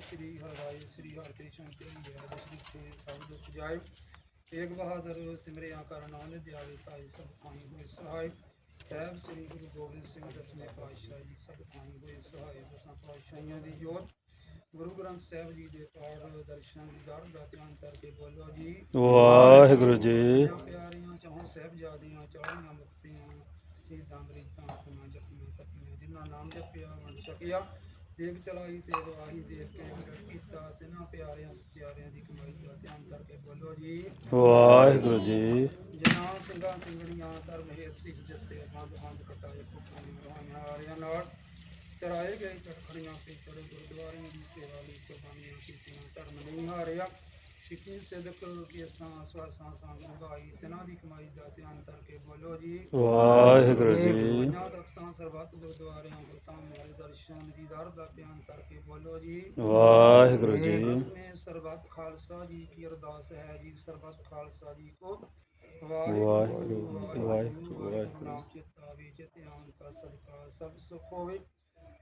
ਸ੍ਰੀ ਹਰਿ ਸ੍ਰੀ ਹਰਿਕ੍ਰਿਸ਼ਨ ਤੇ ਵਿਆਹ ਸ੍ਰੀ ਤੇ ਸਭ ਦੁਖ ਜਾਏ ਏਕ ਬਹਾਦਰ ਸਿਮਰਿਆ ਕਰ ਨਾਮ ਦਿਆਵੇ ਤਾਈ ਸਭ ਥਾਈ ਹੋਏ ਸਹਾਈ। ਸਾਹਿਬ ਸ੍ਰੀ ਗੁਰੂ ਗੋਬਿੰਦ ਸਿੰਘ ਦਸਵੇਂ ਪਾਤਸ਼ਾਹ ਜੀ ਸਭ ਥਾਈ ਹੋਏ ਸਹਾਈ ਦਸਾਂ ਪਾਤਸ਼ਾਹੀਆਂ ਦੀ ਜੋਤ। ਗੁਰੂ ਗ੍ਰੰਥ ਸਾਹਿਬ ਜੀ ਦੇ ਪਾਠ ਦਰਸ਼ਨ ਦਰ ਦਾ ਧਿਆਨ ਕਰਕੇ ਬੋਲੋ ਜੀ। ਵਾਹਿਗੁਰੂ ਜੀ। ਪਿਆਰੀਆਂ ਚਾਹੋਂ ਸਾਹਿਬਜ਼ਾਦੀਆਂ ਚਾਹੀਆਂ ਮੁਕਤੀਆਂ ਸ਼ਹੀਦਾਂ ਮਰੀਦਾਂ ਆਪਣਾ ਜਪੀਆਂ ਤਪੀਆਂ ਜਿਨ੍ਹਾਂ ਨਾਮ ਜਪਿਆ ਵੰਡ ਛਕਿਆ ਦੇਖ ਚਲਾਈ ਤੇ ਗਵਾਹੀ ਦੇਖ ਕੇ ਕੀਤਾ ਤਿਨਾਂ ਪਿਆਰਿਆਂ ਸਚਿਆਰਿਆਂ ਦੀ ਕਮਾਈ ਦਾ ਧਿਆਨ ਕਰਕੇ ਬੋਲੋ ਜੀ। ਵਾਹਿਗੁਰੂ ਜੀ। ਜਿਨ੍ਹਾਂ ਸਿੰਘਾਂ ਸਿੰਘਣੀਆਂ ਧਰਮ ਹੇਤ ਸਿੱਖ ਦਿੱਤੇ ਬੰਦ ਬੰਦ ਕਟਾਏ ਕੁੱਟਾਂ ਰਵਾਈਆਂ ਆਰਿਆਂ ਨਾਲ। ਚਰਾਏ ਗਏ ਚੜਖੜੀਆਂ ਤੇ ਚੜੇ ਗੁਰਦੁਆਰਿਆਂ ਦੀ ਸੇਵਾ ਲਈ ਕੁਰਬਾਨੀਆਂ ਕੀਤੀਆਂ ਧਰਮ ਨਹੀਂ ਹਾਰਿਆ सिकी से दकरो की असां स्वा सां सां निभाई तना दी कमाई दा ध्यान करके बोलो जी। वाहिगुरु जी। ना तख्तां सरबत गुरुद्वारे हैं गुरतां मेरे दर्शन दीदार दा ध्यान करके बोलो जी। वाहिगुरु जी। में सरबत खालसा जी की अरदास है जी सरबत खालसा जी को। वाहिगुरु वाहिगुरु नाम चितावे चित्यान का सदका सब सुख होवे।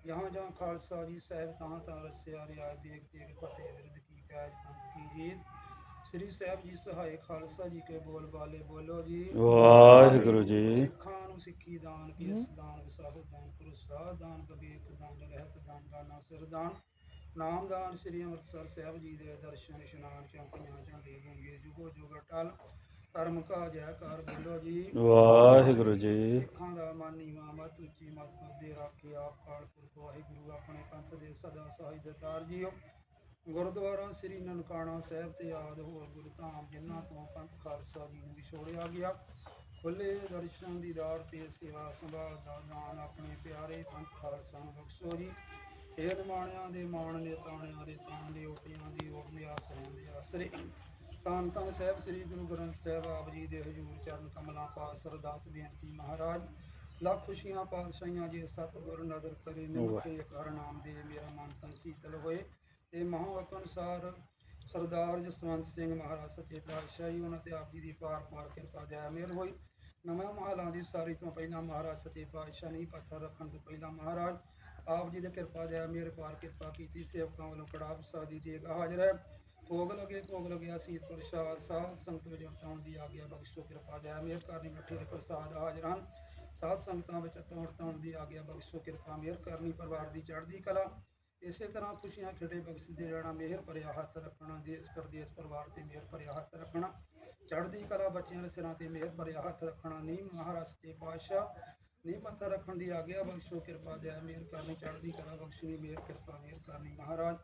जहाँ जहाँ खालसा जी साहब तहाँ तहाँ रस्या रियाज देख देख फतेह विरद की कैद पंथ की जीत। ਸ੍ਰੀ ਸਾਹਿਬ ਜੀ ਸਹਾਇ ਖਾਲਸਾ ਜੀ ਕੇ ਬੋਲ ਬਾਲੇ ਬੋਲੋ ਜੀ। ਵਾਹਿਗੁਰੂ ਜੀ। ਸਿੱਖਾਂ ਨੂੰ ਸਿੱਖੀ ਦਾਨ ਕੇਸ ਦਾਨ ਵਿਸਾਹੋ ਦਾਨ ਕਰੋ ਸਾਹ ਦਾਨ ਬਵੇਕ ਦਾਨ ਰਹਿਤ ਦਾਨ ਦਾਨਾ ਸਿਰ ਦਾਨ। ਨਾਮ ਦਾਨ ਸ੍ਰੀ ਅੰਮ੍ਰਿਤਸਰ ਸਾਹਿਬ ਜੀ ਦੇ ਦਰਸ਼ਨ ਇਸ਼ਨਾਨ ਚੌਂਕੀਆਂ ਝੰਡੇ ਗੁੰਗੇ ਜੁਗੋ ਜੁਗ ਟਲ। ਧਰਮ ਕਾ ਜੈਕਾਰ ਬੋਲੋ ਜੀ। ਵਾਹਿਗੁਰੂ ਜੀ। ਸਿੱਖਾਂ ਦਾ ਮਾਨੀ ਮਾਮਾ ਤੁਚੀ ਮਤ ਦੇ ਰੱਖੇ ਆਪ ਕਾਲ ਪੁਰਖ ਵਾਹਿਗੁਰੂ ਆਪਣੇ ਪੰਥ ਦੇ ਸਦਾ ਸਹਾਇ ਦਤਾਰ ਜੀਓ। ਗੁਰਦੁਆਰਾ ਸ੍ਰੀ ਨਨਕਾਣਾ ਸਾਹਿਬ ਤੇ ਆਦ ਹੋਰ ਗੁਰਧਾਮ ਜਿਨ੍ਹਾਂ ਤੋਂ ਪੰਥ ਖਾਲਸਾ ਜੀ ਨੂੰ ਵਿਛੋੜਿਆ ਗਿਆ। ਖੁੱਲੇ ਦਰਸ਼ਨ ਦੀਦਾਰ ਤੇ ਸੇਵਾ ਸੰਭਾਲ ਦਾ ਦਾਨ ਆਪਣੇ ਪਿਆਰੇ ਪੰਥ ਖਾਲਸਾ ਨੂੰ ਬਖਸ਼ੋ ਜੀ। ਇਹ ਨਿਮਾਣਿਆਂ ਦੇ ਮਾਣ ਨੇ ਤਾਣਿਆਂ ਦੇ ਤਾਣ ਦੇ ਓਟਿਆਂ ਦੀ ਓਟ ਦੇ ਆਸਰਿਆਂ ਦੇ ਆਸਰੇ। ਤਾਂ ਤਾਂ ਸਾਹਿਬ ਸ੍ਰੀ ਗੁਰੂ ਗ੍ਰੰਥ ਸਾਹਿਬ ਆਪ ਜੀ ਦੇ ਹਜੂਰ ਚਰਨ ਕਮਲਾਂ ਪਾਸ ਅਰਦਾਸ ਬੇਨਤੀ ਮਹਾਰਾਜ। ਲੱਖ ਖੁਸ਼ੀਆਂ ਪਾਤਸ਼ਾਹੀਆਂ ਜੀ ਸਤਿਗੁਰ ਨਦਰ ਕਰੇ ਨਿਮਕੇ ਕਰ ਨਾਮ ਦੇ ਮੇਰਾ ਮਨ ਤਨ ਸੀਤਲ ਹੋਏ। ਤੇ ਮਹਾਂਵਕ ਅਨੁਸਾਰ ਸਰਦਾਰ ਜਸਵੰਤ ਸਿੰਘ ਮਹਾਰਾਜ ਸੱਚੇ ਪਾਤਸ਼ਾਹ ਜੀ ਉਹਨਾਂ ਤੇ ਆਪ ਜੀ ਦੀ ਪਾਰ ਪਾਰ ਕਿਰਪਾ ਦਇਆ ਮਿਹਰ ਹੋਈ। ਨਵੇਂ ਮਹਲਾਂ ਦੀ ਸਾਰੀ ਤੋਂ ਪਹਿਲਾਂ ਮਹਾਰਾਜ ਸੱਚੇ ਪਾਤਸ਼ਾਹ ਨਹੀਂ ਪੱਥਰ ਰੱਖਣ ਤੋਂ ਪਹਿਲਾਂ ਮਹਾਰਾਜ ਆਪ ਜੀ ਦੇ ਕਿਰਪਾ ਦਇਆ ਮਿਹਰ ਪਾਰ ਕਿਰਪਾ ਕੀਤੀ, ਸੇਵਕਾਂ ਵੱਲੋਂ ਕੜਾ ਪ੍ਰਸਾਦੀ ਦੇ ਹਾਜ਼ਰ ਹੈ। ਭੋਗ ਲਗੇ, ਭੋਗ ਲਗਿਆ ਸੀਤ ਪ੍ਰਸਾਦ ਸਾਧ ਸੰਗਤ ਵਿੱਚ ਵਰਤਾਉਣ ਦੀ ਆਗਿਆ ਬਖਸ਼ੋ, ਕਿਰਪਾ ਦਇਆ ਮਿਹਰ ਕਰਨੀ ਮਿੱਠੇ ਦੇ ਪ੍ਰਸਾਦ ਹਾਜ਼ਰ ਹਨ। ਸਾਧ ਸੰਗਤਾਂ ਵਿੱਚ ਵਰਤਾਉਣ ਦੀ ਆਗਿਆ ਬਖਸ਼ੋ, ਕਿਰਪਾ ਮਿਹਰ ਕਰਨੀ ਪਰਿਵਾਰ ਦੀ ਚੜ੍ਹਦੀ ਕਲਾ ਇਸੇ ਤਰ੍ਹਾਂ ਖੁਸ਼ੀਆਂ ਖੇੜੇ ਬਖਸ਼ਦੇ ਰਹਿਣਾ, ਮਿਹਰ ਭਰਿਆ ਹੱਥ ਰੱਖਣਾ, ਦੇਸ਼ ਪਰਦੇਸ ਪਰਿਵਾਰ ਤੇ ਮਿਹਰ ਭਰਿਆ ਹੱਥ ਰੱਖਣਾ, ਚੜ੍ਹਦੀ ਕਲਾ ਬੱਚਿਆਂ ਦੇ ਸਿਰਾਂ ਤੇ ਮਿਹਰ ਭਰਿਆ ਹੱਥ ਰੱਖਣਾ ਨੀ ਮਹਾਰਾਜ ਤੇ ਪਾਤਸ਼ਾਹ ਨੀ ਪੱਥਰ ਰੱਖਣ ਦੀ ਆਗਿਆ ਬਖਸ਼ੋ, ਕਿਰਪਾ ਦਿਆ, ਮਿਹਰ ਕਰਨੀ, ਚੜ੍ਹਦੀ ਕਲਾ ਬਖਸ਼ਣੀ, ਮਿਹਰ, ਕਿਰਪਾ, ਮਿਹਰ ਕਰਨੀ ਮਹਾਰਾਜ।